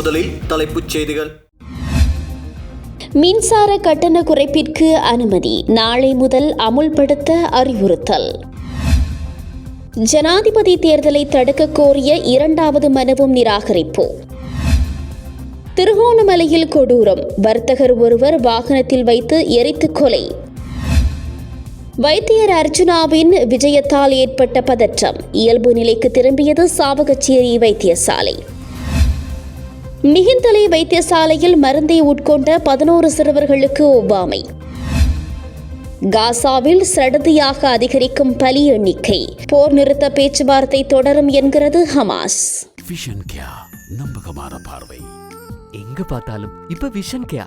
முதலில் தலைப்புச் செய்திகள். மின்சார கட்டண குறைப்பிற்கு அனுமதி நாளை முதல் அமுல்படுத்த அறிவுறுத்தல். ஜனாதிபதி தேர்தலை தடுக்க கோரிய இரண்டாவது மனுவும் நிராகரிப்பு. திருகோணமலையில் கொடூரம் வர்த்தகர் ஒருவர் வாகனத்தில் வைத்து எரித்து கொலை. வைத்தியர் அர்ஜுனாவின் விஜயத்தால் ஏற்பட்ட பதற்றம் இயல்பு நிலைக்கு திரும்பியது சாவகச்சேரி வைத்தியசாலை. மிகிந்தலை வைத்தியசாலையில் மருந்தை உட்கொண்ட பதினோரு சிறுவர்களுக்கு ஒவ்வாமை. காசாவில் சடதியாக அதிகரிக்கும் பலி எண்ணிக்கை. போர் நிறுத்த பேச்சுவார்த்தை தொடரும் என்கிறது ஹமாஸ். விஷன் கியா நம்பகமான பார்வை. எங்க பார்த்தாலும் இப்ப விஷன் கியா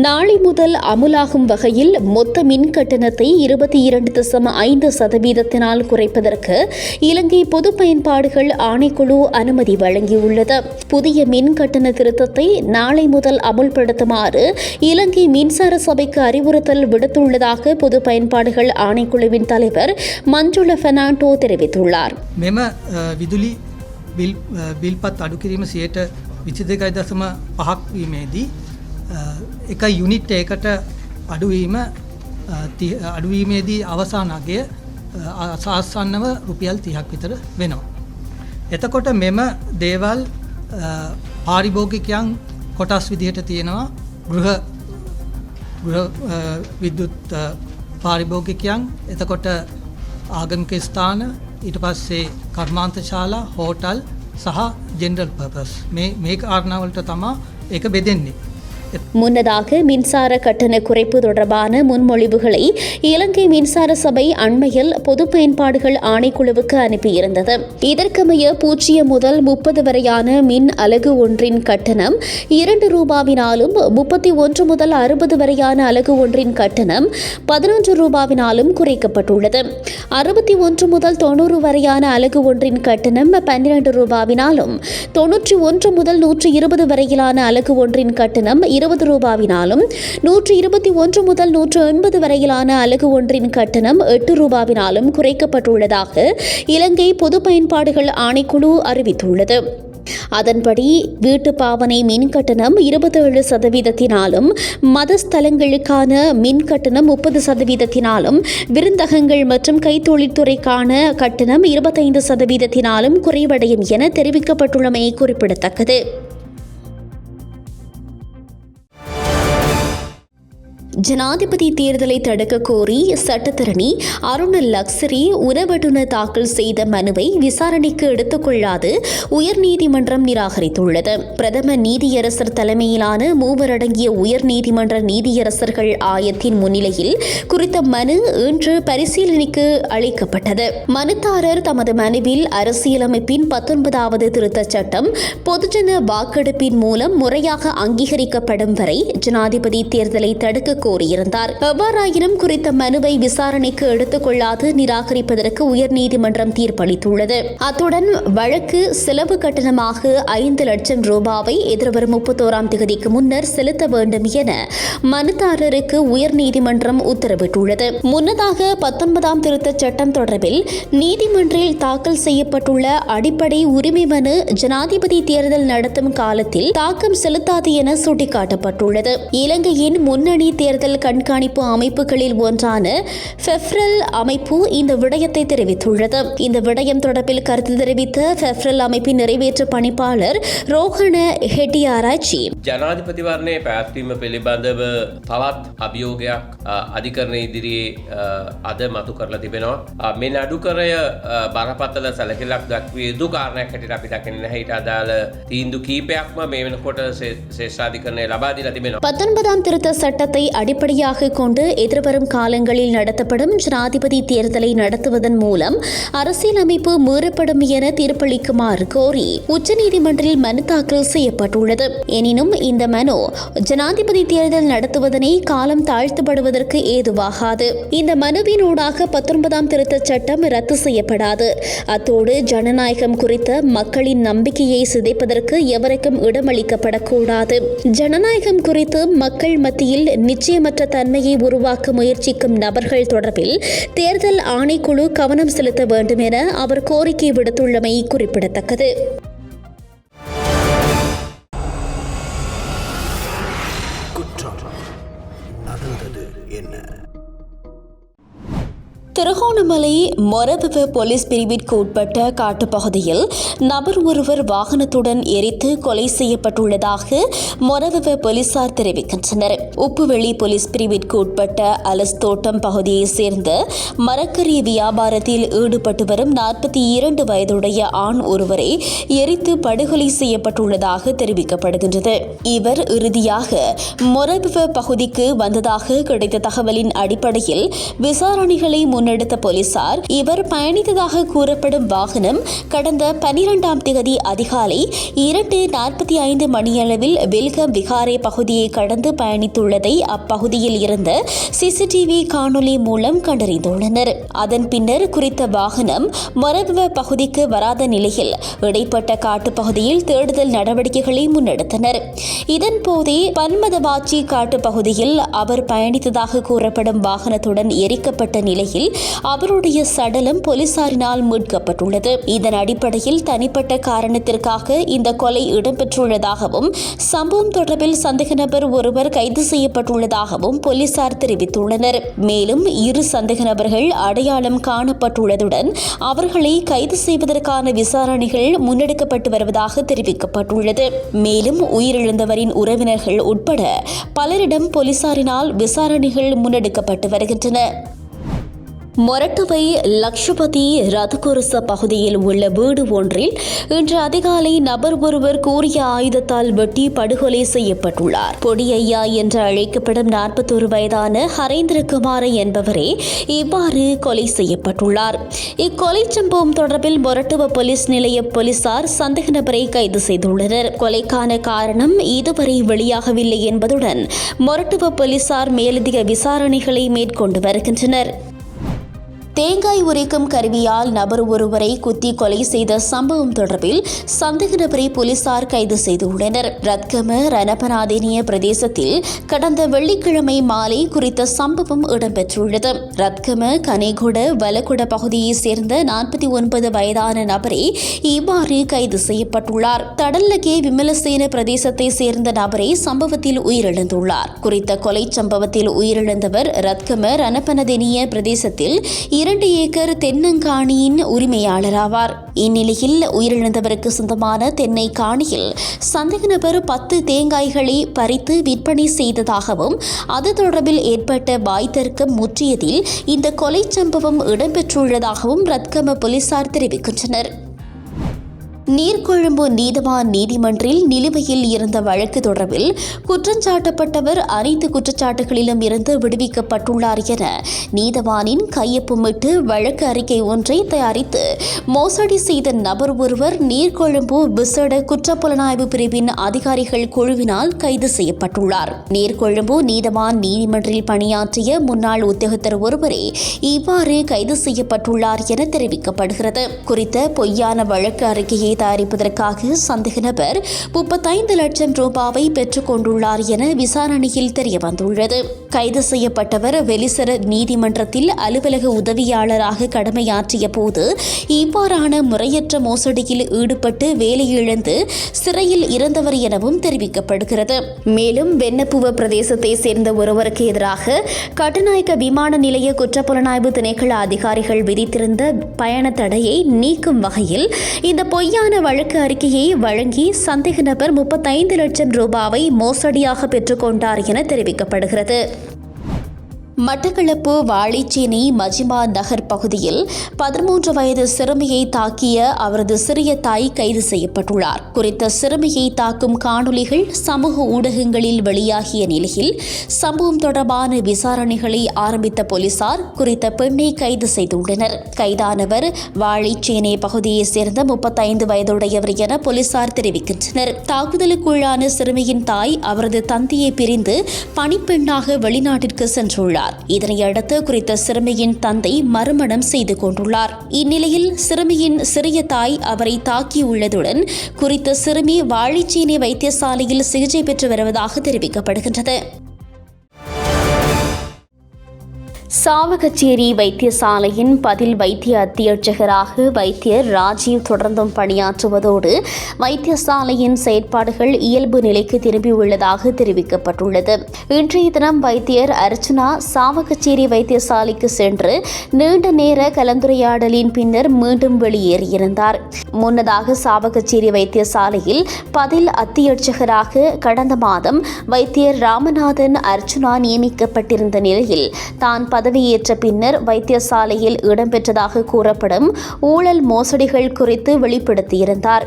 நாளை முதல் அமுலாகும் வகையில் மொத்த மின் கட்டணத்தை இருபத்தி இரண்டு தசம் ஐந்து சதவீதத்தினால் குறைப்பதற்கு இலங்கை பொது பயன்பாடுகள் ஆணைக்குழு அனுமதி வழங்கியுள்ளது புதிய மின் கட்டண திருத்தத்தை நாளை முதல் அமுல்படுத்துமாறு இலங்கை மின்சார சபைக்கு அறிவுறுத்தல் விடுத்துள்ளதாக பொது பயன்பாடுகள் ஆணைக்குழுவின் தலைவர் மஞ்சுள பெர்னாண்டோ தெரிவித்துள்ளார் මෙම අ, විදුලි බිල් අ, බිල්පත් අඩු කිරීම සියයට විචිදකයි දසම පහක් වීමේදී අ, එක යුනිට් ඒකට අඩුවීම අ, ති- අඩුවීමේදී අවසාන අගය සාස්සන්නව රුපියල් තිහක් විතර වෙනවා. එතකොට මෙම දේවල් අ, පාරිභෝගිකයන් කොටස් විදිහට තියෙනවා ගෘහ ගෘහ අ, විද්‍යුත් අ, පාරිභෝගිකයන් එතකොට ආගමික ස්ථාන ඊට පස්සේ කර්මාන්ත ශාලා හෝටල් සහ ජෙන්ඩල් පර්පස් මේ මේ කාරණාවලට තමා ඒක බෙදෙන්නේ. முன்னதாக மின்சார கட்டண குறைப்பு தொடர்பான முன்மொழிவுகளை இலங்கை மின்சார சபை அண்மையில் பொது பயன்பாடுகள் ஆணைக்குழுவுக்கு அனுப்பியிருந்தது. இதற்கமைய பூஜ்ஜியம் முதல் முப்பது வரையான மின் அலகு ஒன்றின் கட்டணம் இரண்டு ரூபாவினாலும் முப்பத்தி ஒன்று முதல் அறுபது வரையான அலகு ஒன்றின் கட்டணம் பதினொன்று ரூபாவினாலும் குறைக்கப்பட்டுள்ளது. அறுபத்தி ஒன்று முதல் தொண்ணூறு வரையான அலகு ஒன்றின் கட்டணம் பன்னிரண்டு ரூபாவினாலும் தொன்னூற்றி ஒன்று முதல் நூற்றி இருபது வரையிலான அலகு ஒன்றின் கட்டணம் இருபது ரூபாவினாலும் நூற்றி இருபத்தி ஒன்று முதல் நூற்று எண்பது வரையிலான அலகு ஒன்றின் கட்டணம் எட்டு ரூபாவினாலும் குறைக்கப்பட்டுள்ளதாக இலங்கை பொது பயன்பாடுகள் ஆணைக்குழு அறிவித்துள்ளது. அதன்படி வீட்டு பாவனை மின் கட்டணம் இருபத்தேழு சதவீதத்தினாலும் மதஸ்தலங்களுக்கான மின் கட்டணம் முப்பது சதவீதத்தினாலும் விருந்தகங்கள் மற்றும் கைத்தொழில்துறைக்கான கட்டணம் இருபத்தைந்து சதவீதத்தினாலும் குறைவடையும் என தெரிவிக்கப்பட்டுள்ளமை குறிப்பிடத்தக்கது. ஜனாதிபதி தேர்தலை தடுக்க கோரி சட்டத்தரணி அருண் லக்ஸரி உறவட்டுநர் தாக்கல் செய்த மனுவை விசாரணைக்கு எடுத்துக்கொள்ளாது உயர்நீதிமன்றம் நிராகரித்துள்ளது. பிரதம நீதியரசர் தலைமையிலான மூவர் அடங்கிய உயர்நீதிமன்ற நீதியரசர்கள் ஆயத்தின் முன்னிலையில் குறித்த மனு இன்று பரிசீலனைக்கு அளிக்கப்பட்டது. மனுதாரர் தமது மனுவில் அரசியலமைப்பின் பத்தொன்பதாவது திருத்தச் சட்டம் பொதுஜன வாக்கெடுப்பின் மூலம் முறையாக அங்கீகரிக்கப்படும் வரை ஜனாதிபதி தேர்தலை தடுக்க கோரியிருந்தார் எவ்வாறாயினும் குறித்த மனுவை விசாரணைக்கு எடுத்துக் கொள்ளாது நிராகரிப்பதற்கு உயர்நீதிமன்றம் தீர்ப்பளித்துள்ளது. அத்துடன் வழக்கு செலவு கட்டணமாக ஐந்து லட்சம் ரூபாவை எதிர்வரும் முப்பத்தோராம் தேதிக்கு முன்னர் செலுத்த வேண்டும் என மனுதாரருக்கு உயர்நீதிமன்றம் உத்தரவிட்டுள்ளது. முன்னதாக பத்தொன்பதாம் திருத்தச் சட்டம் தொடர்பில் நீதிமன்றில் தாக்கல் செய்யப்பட்டுள்ள அடிப்படை உரிமை மனு ஜனாதிபதி தேர்தல் நடத்தும் காலத்தில் தாக்கம் செலுத்தாது என சுட்டிக்காட்டப்பட்டுள்ளது. இலங்கையின் முன்னணி தேர்தல் கண்காணிப்பு அமைப்புகளில் ஒன்றான ஃபெஃப்ரல் அமைப்பு இந்த விடயத்தை தெரிவித்துள்ளது இந்த விடயம் தொடர்பில் கருத்து தெரிவித்த ஃபெஃப்ரல் அமைப்பின் நிறைவேற்று பணிப்பாளர் ரோஹண ஹெட்டியாராச்சி ජනාධිපතිවරණය පැත්වීම පිළිබඳව තවත් අභියෝගයක් අ, අධිකරණ ඉදිරියේ අ, අද මතු කරලා තිබෙනවා. අ, මේ නඩුකරය අ, බරපතල සැලකිලක් දක්වේ යුතු කාරණයක් හැටියට අපි දකින්න හිට අදාළ තීන්දු කීපයක්ම මේ වෙනකොට ශේෂාධිකරණය ලබාදිලා තිබෙනවා. பத்தொன்பதாம் திருத்த சட்டத்தை அடிப்படையாக கொண்டு எதிர்வரும் காலங்களில் நடத்தப்படும் ஜனாதிபதி தேர்தலை நடத்துவதன் மூலம் அரசியலமைப்பு மீறப்படும் என தீர்ப்பளிக்குமாறு கோரி உச்சநீதிமன்றில் மனு தாக்கல் செய்யப்பட்டுள்ளது. எனினும் இந்த மனு ஜனாதிபதி தேர்தல் நடத்துவதனை காலம் தாழ்த்தப்படுவதற்கு ஏதுவாகாது. இந்த மனுவினூடாக பத்தொன்பதாம் திருத்தச் சட்டம் ரத்து செய்யப்படாது. அத்தோடு ஜனநாயகம் குறித்த மக்களின் நம்பிக்கையை சிதைப்பதற்கு எவருக்கும் இடமளிக்கப்படக்கூடாது. ஜனநாயகம் குறித்து மக்கள் மத்தியில் நிச்சயமற்ற தன்மையை உருவாக்க முயற்சிக்கும் நபர்கள் தொடர்பில் தேர்தல் ஆணைக்குழு கவனம் செலுத்த வேண்டும் என அவர் கோரிக்கை விடுத்துள்ளமை குறிப்பிடத்தக்கது. திருகோணமலை மொரபவ போலீஸ் பிரிவிற்கு உட்பட்ட காட்டுப்பகுதியில் நபர் ஒருவர் வாகனத்துடன் எரித்து கொலை செய்யப்பட்டுள்ளதாக மொரபவ போலீசார் தெரிவிக்கின்றனர். உப்புவெளி போலீஸ் பிரிவிற்கு உட்பட்ட அலஸ் தோட்டம் பகுதியை சேர்ந்த மரக்கறி வியாபாரத்தில் ஈடுபட்டு வரும் நாற்பத்தி இரண்டு வயதுடைய ஆண் ஒருவரை எரித்து படுகொலை செய்யப்பட்டுள்ளதாக தெரிவிக்கப்படுகின்றது. இவர் இறுதியாக மொரபுவ பகுதிக்கு வந்ததாக கிடைத்த தகவலின் அடிப்படையில் விசாரணைகளை முன்னெடுத்து போலீசார் இவர் பயணித்ததாக கூறப்படும் வாகனம் கடந்த பனிரெண்டாம் தேதி அதிகாலை இரண்டு நாற்பத்தி ஐந்து மணியளவில் வெல்கம் விகாரை பகுதியை கடந்து பயணித்துள்ளதை அப்பகுதியில் இருந்த சிசிடிவி காணொலி மூலம் கண்டறிந்துள்ளனர். அதன் பின்னர் குறித்த வாகனம் மொரதுவ பகுதிக்கு வராத நிலையில் இடைப்பட்ட காட்டு பகுதியில் தேடுதல் நடவடிக்கைகளை முன்னெடுத்தனர். இதன் போதே பன்மதவாச்சி காட்டு பகுதியில் அவர் பயணித்ததாக கூறப்படும் வாகனத்துடன் எரிக்கப்பட்ட நிலையில் அவருடைய சடலம் போலீசாரினால் மீட்கப்பட்டுள்ளது. இதன் அடிப்படையில் தனிப்பட்ட காரணத்திற்காக இந்த கொலை இடம்பெற்றுள்ளதாகவும் சம்பவம் தொடர்பில் சந்தேக நபர் ஒருவர் கைது செய்யப்பட்டுள்ளதாகவும் போலீசார் தெரிவித்துள்ளனர். மேலும் இரு சந்தேக நபர்கள் அடையாளம் காணப்பட்டுள்ளதுடன் அவர்களை கைது செய்வதற்கான விசாரணைகள் முன்னெடுக்கப்பட்டு வருவதாக தெரிவிக்கப்பட்டுள்ளது. மேலும் உயிரிழந்தவரின் உறவினர்கள் உட்பட பலரிடம் போலீசாரினால் விசாரணைகள் முன்னெடுக்கப்பட்டு வருகின்றன. மொரட்டுவை லக்ஷபதி ரதகுருச பகுதியில் உள்ள வீடு ஒன்றில் இன்று அதிகாலை நபர் ஒருவர் கூறிய ஆயுதத்தால் வெட்டி படுகொலை செய்யப்பட்டுள்ளார். பொடியையா என்று அழைக்கப்படும் நாற்பத்தொரு வயதான ஹரேந்திரகுமார் என்பவரே இவ்வாறு கொலை செய்யப்பட்டுள்ளார். இக்கொலை சம்பவம் தொடர்பில் மொரட்டுவ போலீஸ் நிலைய போலீசார் சந்தேக நபரை கைது செய்துள்ளனர். கொலைக்கான காரணம் இதுவரை வெளியாகவில்லை என்பதுடன் மொரட்டுவ போலீசார் மேலதிக விசாரணைகளை மேற்கொண்டு வருகின்றனர். தேங்காய் உரைக்கும் கருவியால் நபர் ஒருவரை குத்தி கொலை செய்த சம்பவம் தொடர்பில் சந்தேக நபரை போலீசார் கைது செய்துள்ளனர். ரத்கம ரணபநாதினிய பிரதேசத்தில் கடந்த வெள்ளிக்கிழமை மாலை குறித்த சம்பவம் இடம்பெற்றுள்ளது. ரத்கம கனேகுட வலகுட பகுதியைச் சேர்ந்த நாற்பத்தி ஒன்பது வயதான நபரே இவ்வாறு கைது செய்யப்பட்டுள்ளார். தடல்லகே விமலசேன பிரதேசத்தை சேர்ந்த நபரே சம்பவத்தில் உயிரிழந்துள்ளார். குறித்த கொலை சம்பவத்தில் உயிரிழந்தவர் ரத்கம ரணபனதெனிய பிரதேசத்தில் இரண்டு ஏக்கர் தென்னங்காணியின் உரிமையாளராவார். இந்நிலையில் உயிரிழந்தவருக்கு சொந்தமான தென்னை காணியில் சந்தேக நபர் பத்து தேங்காய்களை பறித்து விற்பனை செய்ததாகவும் அது தொடர்பில் ஏற்பட்ட வாய் தர்க்கம் முற்றியதில் இந்த கொலை சம்பவம் இடம்பெற்றுள்ளதாகவும் ரத்கம போலீசார் தெரிவிக்கின்றனர். நீர்கொழும்பு நீதவான் நீதிமன்றில் நிலுவையில் இருந்த வழக்கு தொடர்பில் குற்றஞ்சாட்டப்பட்டவர் அனைத்து குற்றச்சாட்டுகளிலும் இருந்து விடுவிக்கப்பட்டுள்ளார் என நீதவானின் கையொப்பமிட்டு வழக்கு அறிக்கை ஒன்றை தயாரித்து மோசடி செய்த நபர் ஒருவர் நீர்கொழும்பு விசேட குற்றப்புலனாய்வு பிரிவின் அதிகாரிகள் குழுவினால் கைது செய்யப்பட்டுள்ளார். நீர்கொழும்பு நீதவான் நீதிமன்றில் பணியாற்றிய முன்னாள் உத்தியோகத்தர் ஒருவரே இவ்வாறு கைது செய்யப்பட்டுள்ளார் என தெரிவிக்கப்படுகிறது. குறித்த பொய்யான வழக்கு அறிக்கையை தயாரிப்பதற்காக சந்தேக நபர் முப்பத்தைந்து லட்சம் ரூபாவை பெற்றுக் கொண்டுள்ளார் என விசாரணையில் தெரியவந்துள்ளது. கைது செய்யப்பட்டவர் வெளிசர நீதிமன்றத்தில் அலுவலக உதவியாளராக கடமையாற்றிய போது இவ்வாறான முறையற்ற மோசடியில் ஈடுபட்டு வேலையிழந்து சிறையில் இறந்தவர் எனவும் தெரிவிக்கப்படுகிறது. மேலும் வெண்ணப்புவ பிரதேசத்தை சேர்ந்த ஒருவருக்கு எதிராக கட்டுநாயக்க விமான நிலைய குற்றப்புலனாய்வு திணைக்கள அதிகாரிகள் விதித்திருந்த பயண தடையை நீக்கும் வகையில் இந்த பொய்யான வழக்கு அறிக்கையை வழங்கி சந்தேக நபர் முப்பத்தைந்து லட்சம் ரூபாவை மோசடியாக பெற்றுக்கொண்டார் என தெரிவிக்கப்படுகிறது. மட்டக்களப்பு வாழைச்சேனை மஜிமா நகர் பகுதியில் பதிமூன்று வயது சிறுமியை தாக்கிய அவரது சிறிய தாய் கைது செய்யப்பட்டுள்ளார். குறித்த சிறுமியை தாக்கும் காணொளிகள் சமூக ஊடகங்களில் வெளியாகிய நிலையில் சம்பவம் தொடர்பான விசாரணைகளை ஆரம்பித்த போலீசார் குறித்த பெண்ணை கைது செய்துள்ளனர். கைதானவர் வாழைச்சேனை பகுதியைச் சேர்ந்த முப்பத்தைந்து வயதுடையவர் என போலீசார் தெரிவிக்கின்றனர். தாக்குதலுக்குள்ளான சிறுமியின் தாய் அவரது தந்தையை பிரிந்து பணிப்பெண்ணாக வெளிநாட்டிற்கு சென்றுள்ளார். இதனையடுத்து குறித்த சிறுமியின் தந்தை மறுமணம் செய்து கொண்டுள்ளார். இந்நிலையில் சிறுமியின் சிறிய தாய் அவரை தாக்கியுள்ளதுடன் குறித்த சிறுமி வாழைச்சீனி வைத்தியசாலையில் சிகிச்சை பெற்று வருவதாக தெரிவிக்கப்படுகின்றது. சாவகச்சேரி வைத்தியசாலையின் பதில் வைத்திய அத்தியட்சகராக வைத்தியர் ராஜீவ் தொடர்ந்தும் பணியாற்றுவதோடு வைத்தியசாலையின் செயற்பாடுகள் இயல்பு நிலைக்கு திரும்பியுள்ளதாக தெரிவிக்கப்பட்டுள்ளது. இன்றைய தினம் வைத்தியர் அர்ச்சனா சாவகச்சேரி வைத்தியசாலைக்கு சென்று நீண்ட நேர கலந்துரையாடலின் பின்னர் மீண்டும் வெளியேறியிருந்தார். முன்னதாக சாவகச்சேரி வைத்தியசாலையில் பதில் அத்தியட்சகராக கடந்த மாதம் வைத்தியர் ராமநாதன் அர்ச்சனா நியமிக்கப்பட்டிருந்த நிலையில் தான் பதவியேற்ற பின்னர் வைத்தியசாலையில் இடம்பெற்றதாக கூறப்படும் ஊழல் மோசடிகள் குறித்து வெளிப்படுத்தியிருந்தார்.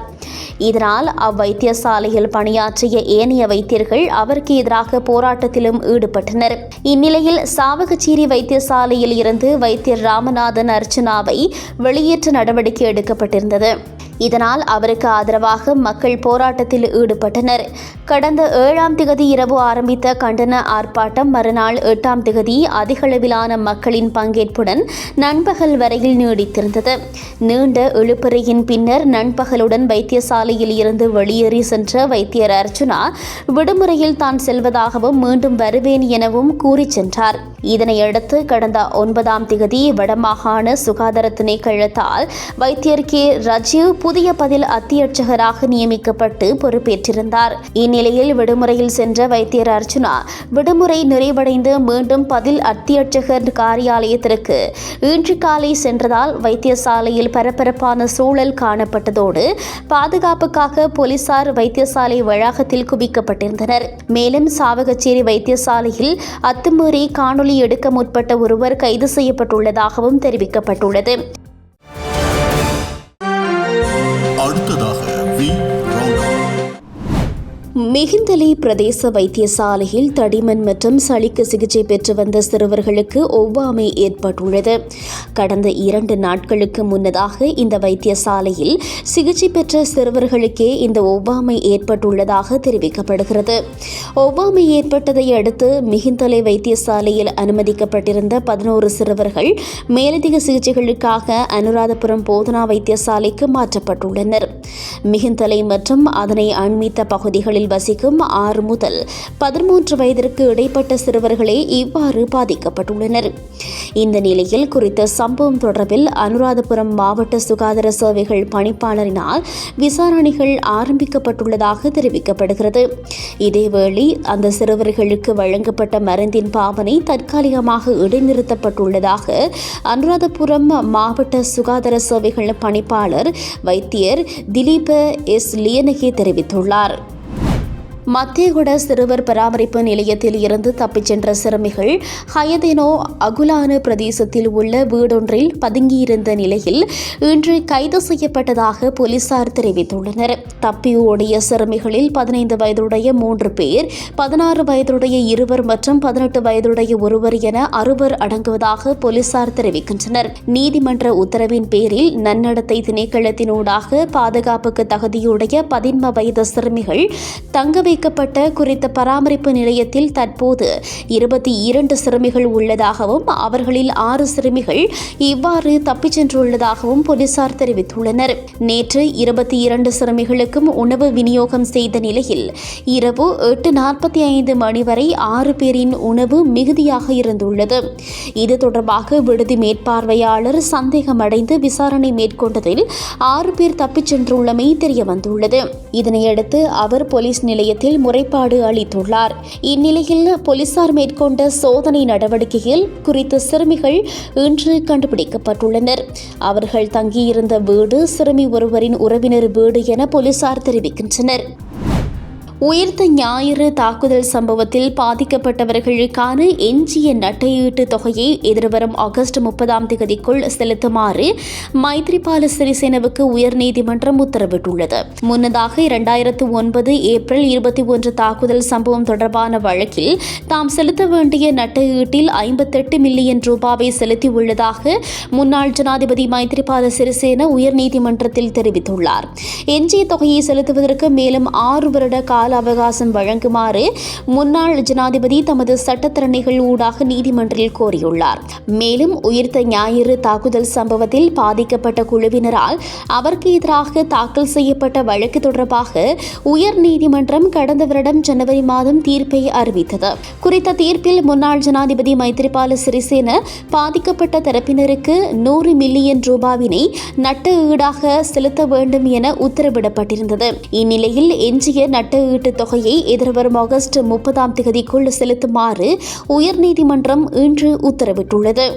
இதனால் அவ்வைத்தியசாலையில் பணியாற்றிய ஏனைய வைத்தியர்கள் அவருக்கு எதிராக போராட்டத்திலும் ஈடுபட்டனர். இந்நிலையில் சாவகச்சேரி வைத்தியசாலையில் இருந்து வைத்தியர் ராமநாதன் அர்ச்சனாவை வெளியேற்ற நடவடிக்கை எடுக்கப்பட்டிருந்தது. இதனால் அவருக்கு ஆதரவாக மக்கள் போராட்டத்தில் ஈடுபட்டனர். கடந்த ஏழாம் திகதி இரவு ஆரம்பித்த கண்டன ஆர்ப்பாட்டம் மறுநாள் எட்டாம் திகதி அதிகளவிலான மக்களின் பங்கேற்புடன் நண்பகல் வரையில் நீடித்திருந்தது. நீண்ட இழுப்பறையின் பின்னர் நண்பகலுடன் வைத்தியசாலையில் இருந்து வெளியேறி சென்ற வைத்தியர் அர்ச்சுனா விடுமுறையில் தான் செல்வதாகவும் மீண்டும் வருவேன் எனவும் கூறிச் சென்றார். இதனையடுத்து கடந்த ஒன்பதாம் திகதி வடமாகாண சுகாதார திணைக்களத்தால் வைத்தியர் கே. ரஜீவ் புதிய பதில் அத்தியட்சகராக நியமிக்கப்பட்டு பொறுப்பேற்றிருந்தார். இந்நிலையில் விடுமுறையில் சென்ற வைத்தியர் அர்ச்சுனா விடுமுறை நிறைவடைந்து மீண்டும் பதில் அத்தியட்சகர் காரியாலயத்திற்கு இன்று காலை சென்றதால் வைத்தியசாலையில் பரபரப்பான சூழல் காணப்பட்டதோடு பாதுகாப்புக்காக போலீசார் வைத்தியசாலை வளாகத்தில் குவிக்கப்பட்டிருந்தனர். மேலும் சாவகச்சேரி வைத்தியசாலையில் அத்துமீறி காணொலி எடுக்க முற்பட்ட ஒருவர் கைது செய்யப்பட்டுள்ளதாகவும் தெரிவிக்கப்பட்டுள்ளது. மிகுந்தலை பிரதேச வைத்தியசாலையில் தடிமன் மற்றும் சளிக்கு சிகிச்சை பெற்று வந்த சிறுவர்களுக்கு ஒவ்வாமை ஏற்பட்டுள்ளது. கடந்த இரண்டு நாட்களுக்கு முன்னதாக இந்த வைத்தியசாலையில் சிகிச்சை பெற்ற சிறுவர்களுக்கே இந்த ஒவ்வாமை ஏற்பட்டுள்ளதாக தெரிவிக்கப்படுகிறது. ஒவ்வாமை ஏற்பட்டதை அடுத்து மிகுந்தலை வைத்தியசாலையில் அனுமதிக்கப்பட்டிருந்த பதினோரு சிறுவர்கள் மேலதிக சிகிச்சைகளுக்காக அனுராதபுரம் போதனா வைத்தியசாலைக்கு மாற்றப்பட்டுள்ளனர். மிகுந்தலை மற்றும் அதனை அண்மித்த பகுதிகளில் வசிக்கும் ஆறு முதல் பதிமூன்று வயதிற்கு இடைப்பட்ட சிறுவர்களே இவ்வாறு பாதிக்கப்பட்டுள்ளனர். இந்த நிலையில் குறித்த சம்பவம் தொடர்பில் அனுராதபுரம் மாவட்ட சுகாதார சேவைகள் பணிப்பாளரினால் விசாரணைகள் ஆரம்பிக்கப்பட்டுள்ளதாக தெரிவிக்கப்படுகிறது. இதேவேளை அந்த சிறுவர்களுக்கு வழங்கப்பட்ட மருந்தின் பாவனை தற்காலிகமாக இடைநிறுத்தப்பட்டுள்ளதாக அனுராதபுரம் மாவட்ட சுகாதார சேவைகள் பணிப்பாளர் வைத்தியர் திலீப எஸ் லியனகே தெரிவித்துள்ளார். மத்தியகுட சிறுவர் பராமரிப்பு நிலையத்தில் இருந்து தப்பிச் சென்ற சிறுமிகள் ஹயதேனோ அகுலான பிரதேசத்தில் உள்ள வீடொன்றில் பதுங்கியிருந்த நிலையில் இன்று கைது செய்யப்பட்டதாக போலீசார் தெரிவித்துள்ளனர். தப்பி ஓடிய சிறுமிகளில் பதினைந்து வயதுடைய மூன்று பேர் பதினாறு வயதுடைய இருவர் மற்றும் பதினெட்டு வயதுடைய ஒருவர் என அறுவர் அடங்குவதாக போலீசார் தெரிவிக்கின்றனர். நீதிமன்ற உத்தரவின் பேரில் நன்னடத்தை திணைக்களத்தினூடாக பாதுகாப்புக்கு தகுதியுடைய பதின்ம வயது சிறுமிகள் தங்க வைக்கப்பட்ட குறித்த பராமரிப்பு நிலையத்தில் தற்போது இருபத்தி இரண்டு சிறுமிகள் உள்ளதாகவும் அவர்களில் ஆறு சிறுமிகள் இவ்வாறு தப்பிச் சென்றுள்ளதாகவும் போலீசார் தெரிவித்துள்ளனர். நேற்று இருபத்தி இரண்டு சிறுமிகளுக்கும் உணவு விநியோகம் செய்த நிலையில் இரவு எட்டு நாற்பத்தி ஐந்து மணி வரை ஆறு பேரின் உணவு மிகுதியாக இருந்துள்ளது. இது தொடர்பாக விடுதி மேற்பார்வையாளர் சந்தேகமடைந்து விசாரணை மேற்கொண்டதில் ஆறு பேர் தப்பிச் சென்றுள்ளமை தெரியவந்துள்ளது. இதனையடுத்து அவர் போலீஸ் நிலையத்தில் முறைப்பாடு அளித்துள்ளார். இந்நிலையில் போலீசார் மேற்கொண்ட சோதனை நடவடிக்கையில் குறித்த சிறுமிகள் இன்று கண்டுபிடிக்கப்பட்டுள்ளனர். அவர்கள் தங்கியிருந்த வீடு சிறுமி ஒருவரின் உறவினர் வீடு என போலீசார் தெரிவிக்கின்றனர். உயிர்த்த ஞாயிறு தாக்குதல் சம்பவத்தில் பாதிக்கப்பட்டவர்களுக்கான எஞ்சிய நட்டையீட்டு தொகையை எதிர்வரும் ஆகஸ்ட் முப்பதாம் தேதிக்குள் செலுத்துமாறு மைத்ரிபால சிறிசேனவுக்கு உயர்நீதிமன்றம் உத்தரவிட்டுள்ளது. முன்னதாக இரண்டாயிரத்து ஒன்பது ஏப்ரல் இருபத்தி ஒன்று தாக்குதல் சம்பவம் தொடர்பான வழக்கில் தாம் செலுத்த வேண்டிய நட்டையீட்டில் ஐம்பத்தெட்டு மில்லியன் ரூபாவை செலுத்தியுள்ளதாக முன்னாள் ஜனாதிபதி மைத்ரிபால சிறிசேன உயர்நீதிமன்றத்தில் தெரிவித்துள்ளார். எஞ்சிய தொகையை செலுத்துவதற்கு மேலும் ஆறு வருட கால அவகாசம் வழங்குமாறு முன்னாள் ஜனாதிபதி தமது சட்டத்தரணிகள் ஊடாக நீதிமன்றில் கோரியுள்ளார். மேலும் உயிர்த்த ஞாயிறு தாக்குதல் சம்பவத்தில் பாதிக்கப்பட்ட குழுவினரால் அவருக்கு எதிராக தாக்கல் செய்யப்பட்ட வழக்கு தொடர்பாக உயர் நீதிமன்றம் கடந்த வருடம் ஜனவரி மாதம் தீர்ப்பை அறிவித்தது. குறித்த தீர்ப்பில் முன்னாள் ஜனாதிபதி மைத்ரிபால சிறிசேன பாதிக்கப்பட்ட தரப்பினருக்கு நூறு மில்லியன் ரூபாவினை நட்ட ஈடாக செலுத்த வேண்டும் என உத்தரவிடப்பட்டிருந்தது. இந்நிலையில் எஞ்சிய நட்ட ஈட்டுத் தொகையை எதிர்வரும் ஆகஸ்ட் முப்பதாம் தேதிக்குள் செலுத்துமாறு உயர்நீதிமன்றம் இன்று உத்தரவிட்டுள்ளது.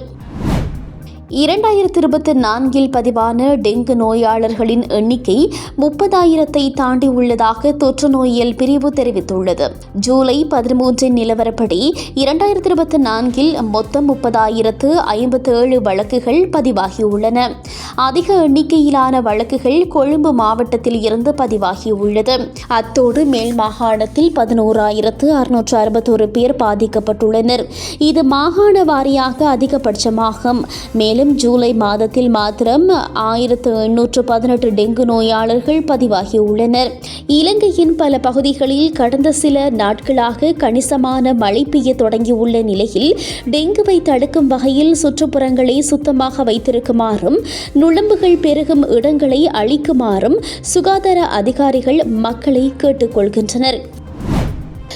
இரண்டாயிரத்தி இருபத்தி நான்கில் பதிவான டெங்கு நோயாளர்களின் எண்ணிக்கை முப்பதாயிரத்தை தாண்டி உள்ளதாக தொற்று நோயியல் பிரிவு தெரிவித்துள்ளது. ஜூலை பதிமூன்றின் நிலவரப்படி இரண்டாயிரத்தி இருபத்தி நான்கில் மொத்தம் முப்பதாயிரத்து ஐம்பத்தி ஏழு வழக்குகள் பதிவாகியுள்ளன. அதிக எண்ணிக்கையிலான வழக்குகள் கொழும்பு மாவட்டத்தில் இருந்து பதிவாகியுள்ளது. அத்தோடு மேல் மாகாணத்தில் பதினோராயிரத்து அறுநூற்று அறுபத்தோரு பேர் பாதிக்கப்பட்டுள்ளனர். இது மாகாண வாரியாக அதிகபட்சமாகும். மேலும் ஜூலை மாதத்தில் மாத்திரம் ஆயிரத்து எண்ணூற்று பதினெட்டு டெங்கு நோயாளர்கள் பதிவாகியுள்ளனர். இலங்கையின் பல பகுதிகளில் கடந்த சில நாட்களாக கணிசமான மழை பெய்ய தொடங்கியுள்ள நிலையில் டெங்குவை தடுக்கும் வகையில் சுற்றுப்புறங்களை சுத்தமாக வைத்திருக்குமாறும் நுழம்புகள் பெருகும் இடங்களை அழிக்குமாறும் சுகாதார அதிகாரிகள் மக்களை கேட்டுக்கொள்கின்றனர்.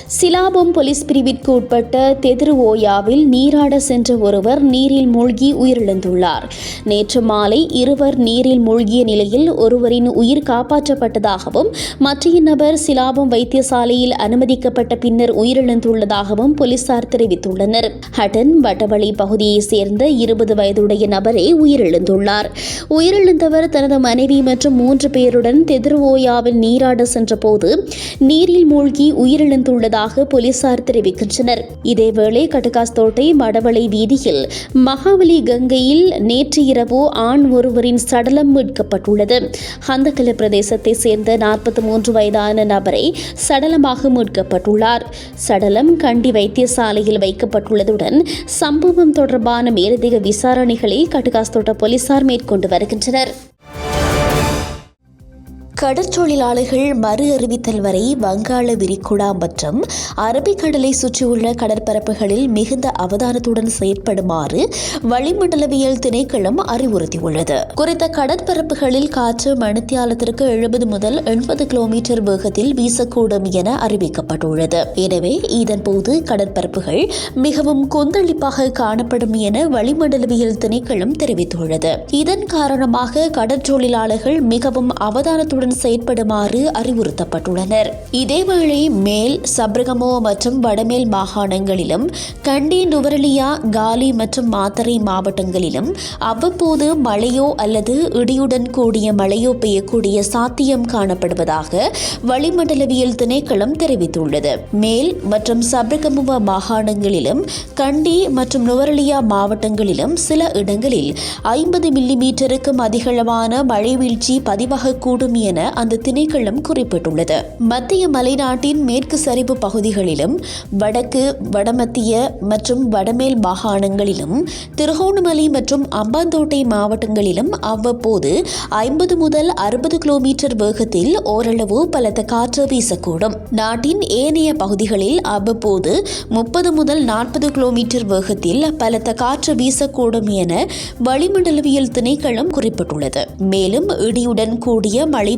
சிலாபம் போலீஸ் பிரிவிற்கு உட்பட்ட தெதிருவோயாவில் நீராட சென்ற ஒருவர் நீரில் மூழ்கி உயிரிழந்துள்ளார். நேற்று மாலை இருவர் நீரில் மூழ்கிய நிலையில் ஒருவரின் உயிர் காப்பாற்றப்பட்டதாகவும் மற்றைய நபர் சிலாபம் வைத்தியசாலையில் அனுமதிக்கப்பட்ட பின்னர் உயிரிழந்துள்ளதாகவும் போலீசார் தெரிவித்துள்ளனர். ஹட்டன் வட்டவழி பகுதியைச் சேர்ந்த இருபது வயதுடைய நபரே உயிரிழந்துள்ளார். உயிரிழந்தவர் தனது மனைவி மற்றும் மூன்று பேருடன் தெதிரு ஓயாவில் நீராட சென்றபோது நீரில் மூழ்கி உயிரிழந்துள்ள உயிரிழந்துள்ளதாக போலீசார் தெரிவிக்கின்றனர். இதேவேளை கட்டுகாஸ்தோட்டை மடவளை வீதியில் மகாவலி கங்கையில் நேற்று இரவு ஆண் ஒருவரின் சடலம் மீட்கப்பட்டுள்ளது. ஹந்தகல பிரதேசத்தை சேர்ந்த நாற்பத்தி மூன்று வயதான நபரை சடலமாக மீட்கப்பட்டுள்ளார். சடலம் கண்டி வைத்தியசாலையில் வைக்கப்பட்டுள்ளதுடன் சம்பவம் தொடர்பான மேலதிக விசாரணைகளை கட்டுகாஸ்தோட்ட போலீசார் மேற்கொண்டு வருகின்றனர். கடற்தொழிலாளர்கள் மறு அறிவித்தல் வரை வங்காள விரிகுடா மற்றும் அரபிக்கடலை சுற்றியுள்ள கடற்பரப்புகளில் மிகுந்த அவதானத்துடன் செயற்படுமாறு வளிமண்டலவியல் திணைக்களம் அறிவுறுத்தியுள்ளது. குறித்த கடற்பரப்புகளில் காற்று மணித்தியாலத்திற்கு எழுபது முதல் எண்பது கிலோமீட்டர் வேகத்தில் வீசக்கூடும் என அறிவிக்கப்பட்டுள்ளது. எனவே இதன்போது கடற்பரப்புகள் மிகவும் கொந்தளிப்பாக காணப்படும் என வளிமண்டலவியல் திணைக்களம் தெரிவித்துள்ளது. இதன் காரணமாக கடற்றொழிலாளர்கள் மிகவும் அவதானத்துடன் செயற்படுமாறு அறிவுறுத்தப்பட்டுள்ளனர். இதேவேளை மேல் சப்ரகமோ மற்றும் வடமேல் மாகாணங்களிலும் கண்டி நுவரலியா காலி மற்றும் மாத்தரை மாவட்டங்களிலும் அவ்வப்போது மழையோ அல்லது இடியுடன் கூடிய மழையோ பெய்யக்கூடிய சாத்தியம் காணப்படுவதாக வளிமண்டலவியல் திணைக்களம் தெரிவித்துள்ளது. மேல் மற்றும் சப்ரகமுவ மாகாணங்களிலும் கண்டி மற்றும் நுவரலியா மாவட்டங்களிலும் சில இடங்களில் ஐம்பது மில்லிமீட்டருக்கும் அதிகளவான மழை வீழ்ச்சி பதிவாகக்கூடும் என அந்த திணைக்களம் குறிப்பிட்டுள்ளது. மத்திய மலைநாட்டின் மேற்கு சரிவு பகுதிகளிலும் வடக்கு வடமத்திய மற்றும் வடமேல் மாகாணங்களிலும் திருகோணமலை மற்றும் அம்பாந்தோட்டை மாவட்டங்களிலும் அவ்வப்போது ஐம்பது முதல் அறுபது கிலோமீட்டர் வேகத்தில் ஓரளவு பலத்த காற்று வீசக்கூடும். நாட்டின் ஏனைய பகுதிகளில் அவ்வப்போது முப்பது முதல் நாற்பது கிலோமீட்டர் வேகத்தில் பலத்த காற்று வீசக்கூடும் என வளிமண்டலவியல் திணைக்களம் குறிப்பிட்டுள்ளது. மேலும் இடியுடன் கூடிய மழை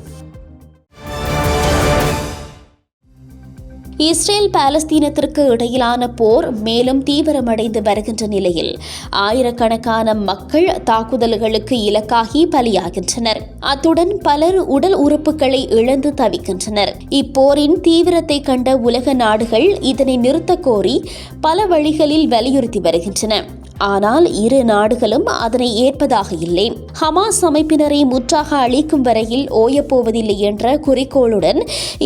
இஸ்ரேல் பாலஸ்தீனத்திற்கு இடையிலான போர் மேலும் தீவிரமடைந்து வருகின்ற நிலையில் ஆயிரக்கணக்கான மக்கள் தாக்குதல்களுக்கு இலக்காகி பலியாகின்றனர். அத்துடன் பலர் உடல் உறுப்புகளை இழந்து தவிக்கின்றனர். இப்போரின் தீவிரத்தை கண்ட உலக நாடுகள் இதனை நிறுத்த கோரி பல வழிகளில் வலியுறுத்தி வருகின்றன. ஆனால் இரு நாடுகளும் அதனை ஏற்பதாக இல்லை. ஹமாஸ் அமைப்பினரை முற்றாக அழிக்கும் வரையில் ஓயப்போவதில்லை என்ற குறிக்கோளுடன்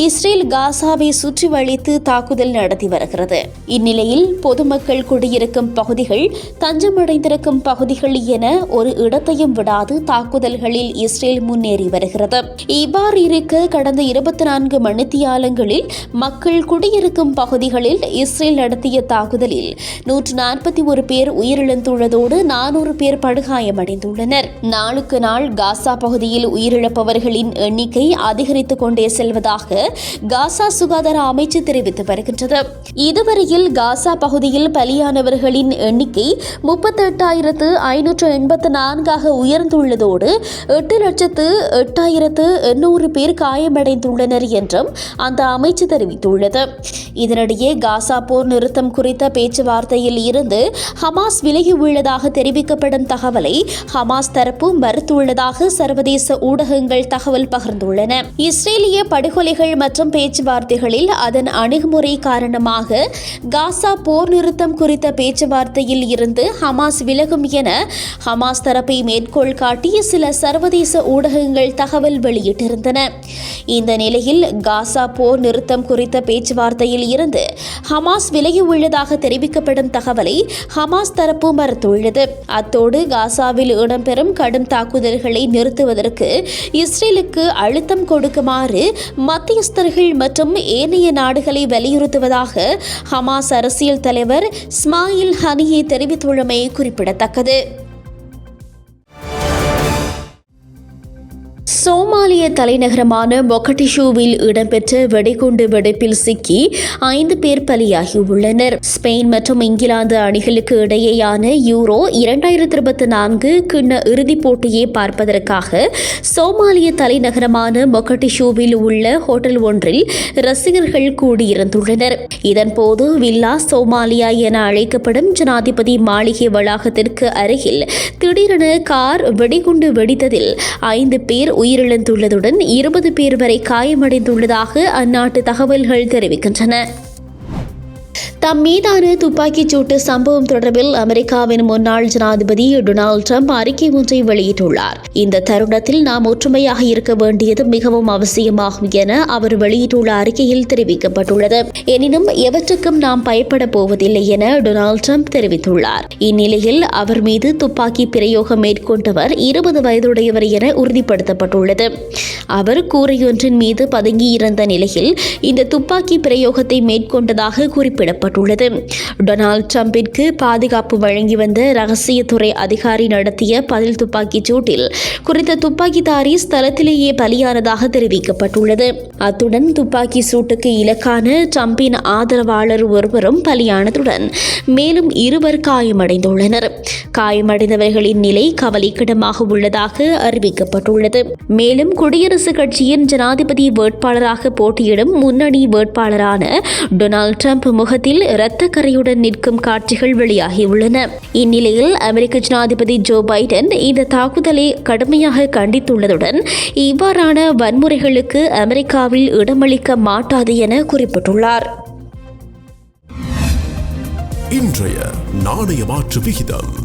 இஸ்ரேல் காசாவை சுற்றி வழித்து தாக்குதல் நடத்தி வருகிறது. இந்நிலையில் பொதுமக்கள் குடியிருக்கும் பகுதிகள் தஞ்சமடைந்திருக்கும் பகுதிகள் என ஒரு இடத்தையும் விடாது தாக்குதல்களில் இஸ்ரேல் முன்னேறி வருகிறது. இவ்வாறு இருக்க கடந்த இருபத்தி நான்கு மணித்தியாலங்களில் மக்கள் குடியிருக்கும் பகுதிகளில் இஸ்ரேல் நடத்திய தாக்குதலில் நூற்று நாற்பத்தி ஒரு பேர் உயிரிழந்துள்ளதோடு நானூறு பேர் படுகாயமடைந்துள்ளனர். நாளுக்கு நாள் காசா பகுதியில் உயிரிழப்பவர்களின் எண்ணிக்கை அதிகரித்துக் கொண்டே செல்வதாக காசா சுகாதார அமைச்சு தெரிவித்து வருகின்றது. இதுவரையில் காசா பகுதியில் பலியானவர்களின் எண்ணிக்கை முப்பத்தெட்டாயிரத்து ஐநூற்று எண்பத்து நான்காக உயர்ந்துள்ளதோடு எட்டு லட்சத்து எட்டாயிரத்து எண்ணூறு பேர் காயமடைந்துள்ளனர் என்றும் அந்த அமைச்சு தெரிவித்துள்ளது. இதனிடையே காசா போர் நிறுத்தம் குறித்த பேச்சுவார்த்தையில் இருந்து ஹமாஸ் விலகியுள்ளதாக தெரிவிக்கப்படும் தகவலை ஹமாஸ் தரப்பு மறுத்துள்ளதாக சர்வதேச ஊடகங்கள் தகவல் பகிர்ந்துள்ளன. இஸ்ரேலிய படுகொலைகள் மற்றும் பேச்சுவார்த்தைகளில் அதன் அணுகுமுறை காரணமாக காசா போர் நிறுத்தம் குறித்த பேச்சுவார்த்தையில் இருந்து ஹமாஸ் விலகும் என ஹமாஸ் தரப்பை மேற்கோள் காட்டிய சில சர்வதேச ஊடகங்கள் தகவல் வெளியிட்டிருந்தன. இந்த நிலையில் காசா போர் நிறுத்தம் குறித்த பேச்சுவார்த்தையில் இருந்து ஹமாஸ் விலகியுள்ளதாக தெரிவிக்கப்படும் தகவலை ஹமாஸ் தரப்பு மறுத்துள்ளது அத்தோடு காசாவில் இடம்பெறும் கடும் தாக்குதல்களை நிறுத்துவதற்கு இஸ்ரேலுக்கு அழுத்தம் கொடுக்குமாறு மத்தியஸ்தர்கள் மற்றும் ஏனைய நாடுகளை வலியுறுத்துவதாக ஹமாஸ் அரசியல் தலைவர் ஸ்மாயில் ஹனியை தெரிவித்துள்ளமை குறிப்பிடத்தக்கது. சோமாலிய தலைநகரமான மொகட்டிஷூவில் இடம்பெற்ற வெடிகுண்டு வெடிப்பில் சிக்கி ஐந்து பேர் பலியாகியுள்ளனர். ஸ்பெயின் மற்றும் இங்கிலாந்து அணிகளுக்கு இடையேயான யூரோ இரண்டாயிரத்தி இருபத்தி நான்கு கிண்ண இறுதிப் போட்டியை பார்ப்பதற்காக சோமாலிய தலைநகரமான மொகட்டிஷூவில் உள்ள ஹோட்டல் ஒன்றில் ரசிகர்கள் கூடியிருந்துள்ளனர். இதன்போது வில்லா சோமாலியா என அழைக்கப்படும் ஜனாதிபதி மாளிகை வளாகத்திற்கு அருகில் திடீரென கார் வெடிகுண்டு வெடித்ததில் ஐந்து பேர் உயிர் உயிரிழந்துள்ளதுடன் இருபது பேர் வரை காயமடைந்துள்ளதாக அந்நாட்டு தகவல்கள் தெரிவிக்கின்றன. தம் மீதான துப்பாக்கிச் சூட்டு சம்பவம் தொடர்பில் அமெரிக்காவின் முன்னாள் ஜனாதிபதி டொனால்டு ட்ரம்ப் அறிக்கை ஒன்றை வெளியிட்டுள்ளார். இந்த தருணத்தில் நாம் ஒற்றுமையாக இருக்க வேண்டியது மிகவும் அவசியமாகும் என அவர் வெளியிட்டுள்ள அறிக்கையில் தெரிவிக்கப்பட்டுள்ளது. எனினும் எவற்றுக்கும் நாம் பயப்பட போவதில்லை என டொனால்டு ட்ரம்ப் தெரிவித்துள்ளார். இந்நிலையில் அவர் மீது துப்பாக்கி பிரயோகம் மேற்கொண்டவர் இருபது வயதுடையவர் என உறுதிப்படுத்தப்பட்டுள்ளது. அவர் கூரையொன்றின் மீது பதுங்கியிருந்த நிலையில் இந்த துப்பாக்கி பிரயோகத்தை மேற்கொண்டதாக குறிப்பிடப்பட்டுள்ளது. டொனால்டு ட்ரம்பிற்கு பாதுகாப்பு வழங்கி வந்த ரகசியத்துறை அதிகாரி நடத்திய பதில் துப்பாக்கிச் சூட்டில் குறித்த துப்பாக்கிதாரி ஸ்தலத்திலேயே பலியானதாக தெரிவிக்கப்பட்டுள்ளது. அத்துடன் துப்பாக்கி சூட்டுக்கு இலக்கான ட்ரம்பின் ஆதரவாளர் ஒருவரும் பலியானதுடன் மேலும் இருவர் காயமடைந்துள்ளனர். காயமடைந்தவர்களின் நிலை கவலைக்கிடமாக உள்ளதாக அறிவிக்கப்பட்டுள்ளது. மேலும் குடியரசுக் கட்சியின் ஜனாதிபதி வேட்பாளராக போட்டியிடும் முன்னணி வேட்பாளரான டொனால்டு ட்ரம்ப் முகத்தில் இரத்த கரையுடன் நிற்கும் காட்சிகள் வெளியாகியுள்ளன. இந்நிலையில் அமெரிக்க ஜனாதிபதி ஜோ பைடன் இந்த தாக்குதலை கடுமையாக கண்டித்துள்ளதுடன் இவ்வாறான வன்முறைகளுக்கு அமெரிக்காவில் இடமளிக்க மாட்டாது என குறிப்பிட்டுள்ளார். இன்றைய நாணய மாற்று விகிதம்.